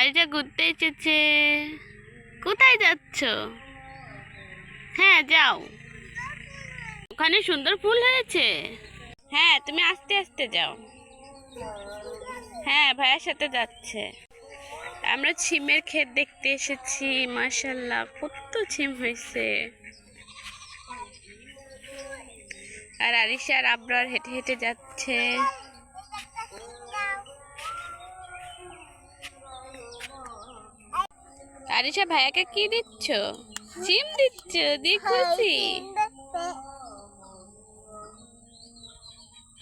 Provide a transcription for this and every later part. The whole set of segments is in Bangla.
আরিজা ঘুরতে এসেছে। কোথায় যাচ্ছ? হ্যাঁ যাও। ওখানে সুন্দর ফুল হয়েছে। হ্যাঁ তুমি আস্তে আস্তে যাও। হ্যাঁ ভাইয়ের সাথে যাচ্ছে। আমরা ছিমের ক্ষেত দেখতে এসেছি মাশাল্লাহ কত ছিম হয়েছে। আর আরিশা আর আবরার হেঁটে হেঁটে যাচ্ছে। আরিশা ভাইয়াকে কি দিচ্ছ? সিম দিচ্ছ? দি খুশি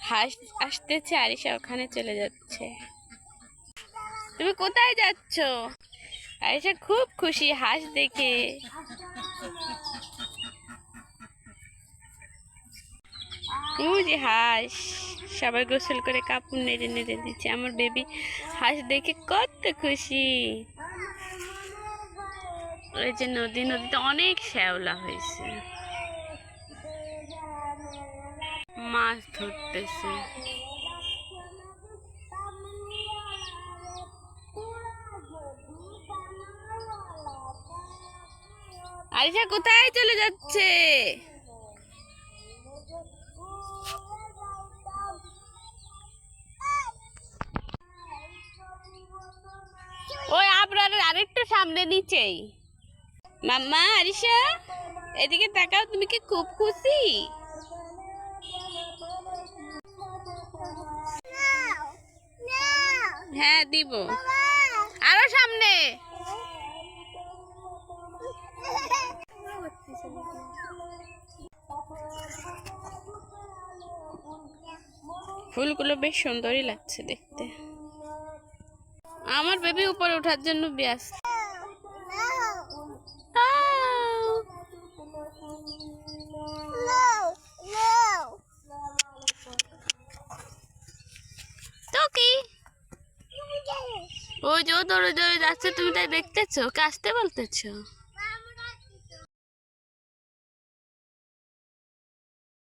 হাস, আসতেছে, আরিশা ওখানে চলে যাচ্ছে। তুমি কোথায় যাচ্ছ? আরিশা খুব খুশি, হাঁস দেখে। যে হাঁস, সবাই গোসল করে কাপড় নেড়ে নেড়ে দিচ্ছে। আমার বেবি হাঁস দেখে কত খুশি। ওই যে নদী, নদীতে অনেক শ্যাওলা হয়েছে। মাছ ধরতেছে। আরিশা কোথায় চলে যাচ্ছে? ওই আপনার আরেকটু সামনে নিচেই। মাম্মা, আরিশা, এদিকে তাকাও, তুমি কি খুব খুশি? হ্যাঁ দিব। আরও সামনে। ফুলগুলো বেশ সুন্দরই লাগছে দেখতে। আমার বেবি উপরে ওঠার জন্য ব্যস্ত। ওই যে দৌড়ে দৌড়ে যাচ্ছে তুমি তাই দেখতেছো? কাস্তে বলতেছো?